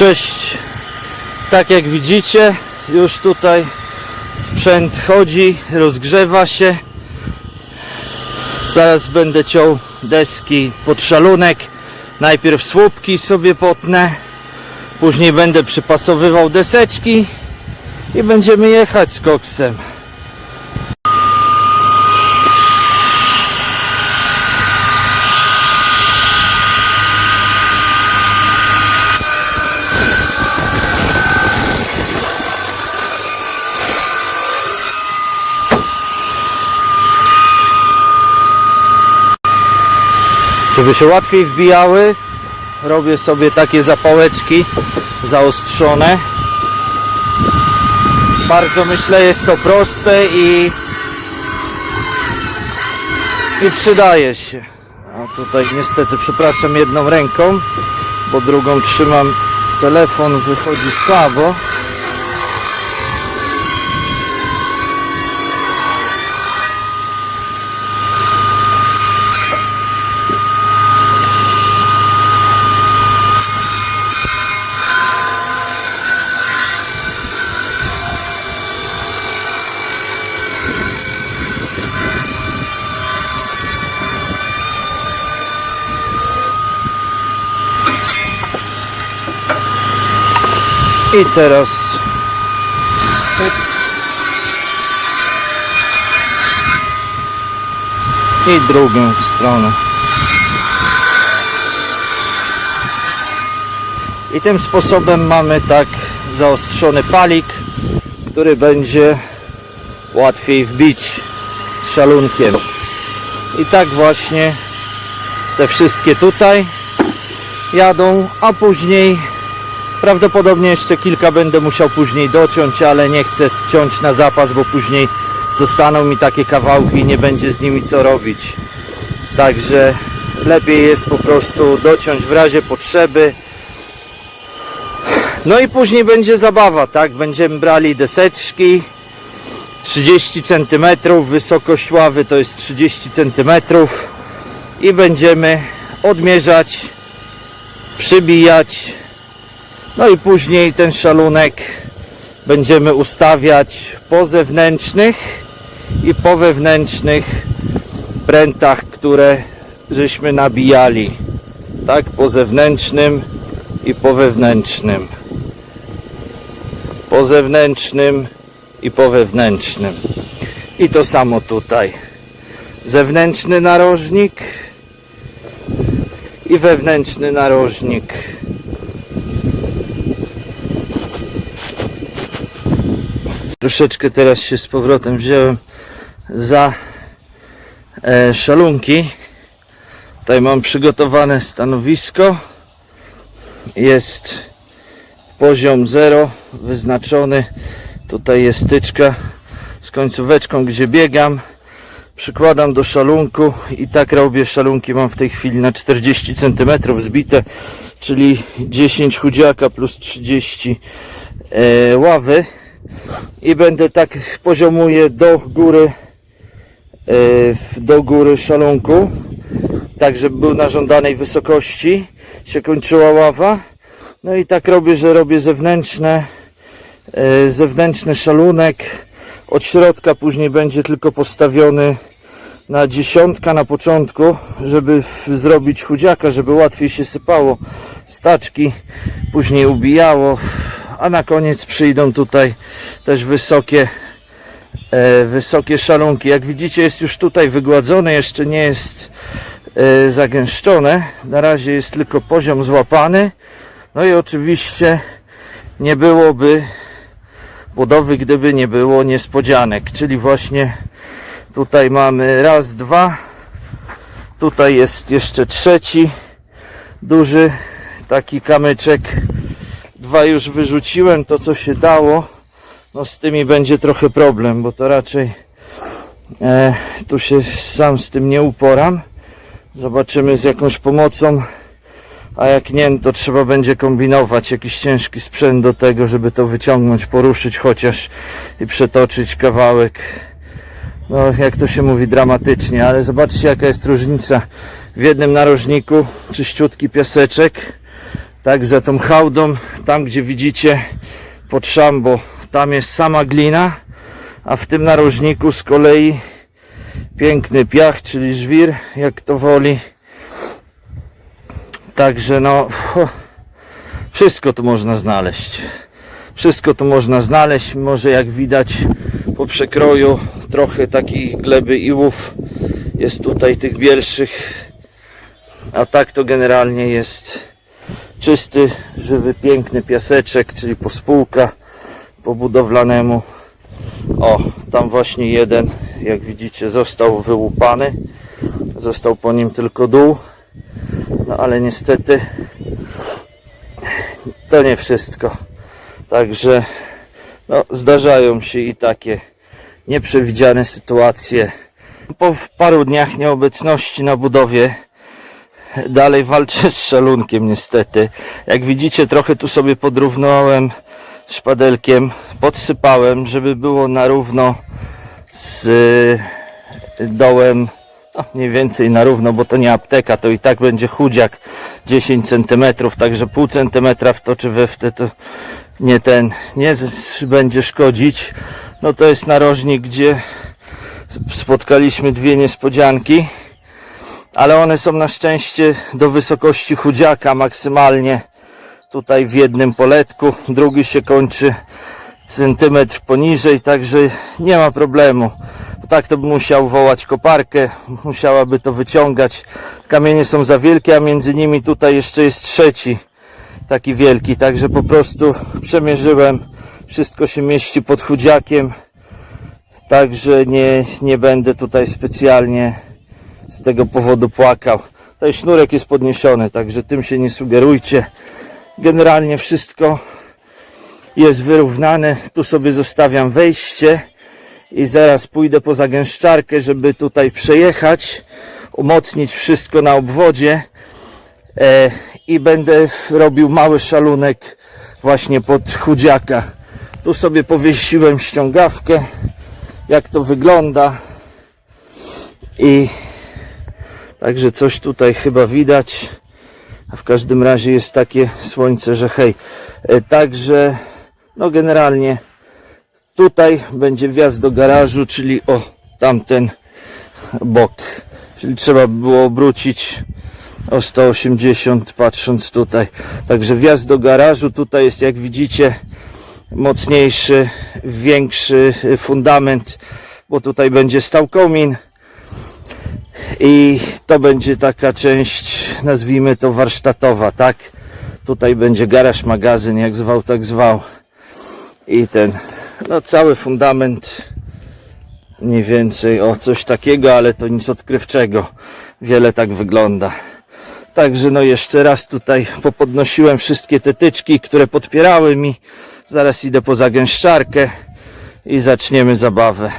Cześć. Tak jak widzicie, już tutaj sprzęt chodzi, rozgrzewa się. Zaraz będę ciął deski pod szalunek. Najpierw słupki sobie potnę, później będę przypasowywał deseczki i będziemy jechać z koksem. Żeby się łatwiej wbijały, robię sobie takie zapałeczki zaostrzone. Bardzo myślę jest to proste i, i przydaje się. A tutaj niestety przepraszam jedną ręką, bo drugą trzymam telefon, wychodzi słabo. I teraz i drugą stronę. I tym sposobem mamy tak zaostrzony palik, który będzie łatwiej wbić szalunkiem. I tak właśnie te wszystkie tutaj jadą, a później Prawdopodobnie jeszcze kilka będę musiał później dociąć, ale nie chcę ściąć na zapas, bo później zostaną mi takie kawałki i nie będzie z nimi co robić. Także lepiej jest po prostu dociąć w razie potrzeby. No i później będzie zabawa, tak? Będziemy brali deseczki 30 cm, wysokość ławy to jest 30 cm i będziemy odmierzać, przybijać no i później ten szalunek będziemy ustawiać po zewnętrznych i po wewnętrznych prętach, które żeśmy nabijali. Tak, po zewnętrznym i po wewnętrznym. Po zewnętrznym i po wewnętrznym. I to samo tutaj. Zewnętrzny narożnik i wewnętrzny narożnik. Troszeczkę teraz się z powrotem wziąłem za e, szalunki. Tutaj mam przygotowane stanowisko. Jest poziom 0 wyznaczony. Tutaj jest styczka z końcóweczką, gdzie biegam. Przykładam do szalunku i tak robię. Szalunki mam w tej chwili na 40 cm zbite, czyli 10 chudziaka plus 30 e, ławy i będę tak poziomuję do góry e, do góry szalunku tak żeby był na żądanej wysokości się kończyła ława. No i tak robię, że robię zewnętrzne e, zewnętrzny szalunek. Od środka później będzie tylko postawiony na dziesiątka na początku, żeby zrobić chudziaka, żeby łatwiej się sypało. Staczki, później ubijało, a na koniec przyjdą tutaj też wysokie e, wysokie szalunki. Jak widzicie jest już tutaj wygładzone, jeszcze nie jest e, zagęszczone. Na razie jest tylko poziom złapany. No i oczywiście nie byłoby budowy, gdyby nie było niespodzianek, czyli właśnie Tutaj mamy raz, dwa. Tutaj jest jeszcze trzeci duży taki kamyczek. Dwa już wyrzuciłem, to co się dało. No z tymi będzie trochę problem, bo to raczej e, tu się sam z tym nie uporam. Zobaczymy z jakąś pomocą. A jak nie, to trzeba będzie kombinować jakiś ciężki sprzęt do tego, żeby to wyciągnąć, poruszyć chociaż i przetoczyć kawałek no jak to się mówi dramatycznie, ale zobaczcie jaka jest różnica w jednym narożniku czyściutki piaseczek Tak, za tą hałdą, tam gdzie widzicie pod szambo, tam jest sama glina, a w tym narożniku z kolei piękny piach, czyli żwir, jak to woli. Także no, wszystko tu można znaleźć. Wszystko tu można znaleźć. Może jak widać po przekroju trochę takich gleby iłów jest tutaj tych bielszych. A tak to generalnie jest czysty, żywy, piękny piaseczek, czyli pospółka po budowlanemu. O, tam właśnie jeden, jak widzicie, został wyłupany. Został po nim tylko dół. No ale niestety to nie wszystko. Także no, zdarzają się i takie nieprzewidziane sytuacje. Po paru dniach nieobecności na budowie dalej walczę z szalunkiem niestety. Jak widzicie trochę tu sobie podrównałem szpadelkiem, podsypałem, żeby było na równo z y, dołem no, mniej więcej na równo, bo to nie apteka, to i tak będzie chudziak 10 cm, także pół centymetra w to czy we w to nie ten, nie będzie szkodzić. No to jest narożnik, gdzie spotkaliśmy dwie niespodzianki, ale one są na szczęście do wysokości chudziaka maksymalnie tutaj w jednym poletku, drugi się kończy centymetr poniżej, także nie ma problemu. Tak to by musiał wołać koparkę, musiałaby to wyciągać. Kamienie są za wielkie, a między nimi tutaj jeszcze jest trzeci taki wielki, także po prostu przemierzyłem, wszystko się mieści pod chudziakiem, także nie, nie będę tutaj specjalnie z tego powodu płakał. Tutaj sznurek jest podniesiony, także tym się nie sugerujcie. Generalnie wszystko jest wyrównane. Tu sobie zostawiam wejście i zaraz pójdę po zagęszczarkę, żeby tutaj przejechać, umocnić wszystko na obwodzie e, i będę robił mały szalunek właśnie pod chudziaka. Tu sobie powiesiłem ściągawkę, jak to wygląda i także coś tutaj chyba widać. A w każdym razie jest takie słońce, że hej. E, Także, no generalnie tutaj będzie wjazd do garażu, czyli o tamten bok. Czyli trzeba by było obrócić o 180 patrząc tutaj. Także wjazd do garażu tutaj jest jak widzicie mocniejszy, większy fundament, bo tutaj będzie stał komin i to będzie taka część, nazwijmy to warsztatowa, tak? Tutaj będzie garaż, magazyn, jak zwał, tak zwał. I ten, no cały fundament mniej więcej o coś takiego, ale to nic odkrywczego. Wiele tak wygląda. Także no jeszcze raz tutaj popodnosiłem wszystkie te tyczki, które podpierały mi. Zaraz idę po zagęszczarkę i zaczniemy zabawę.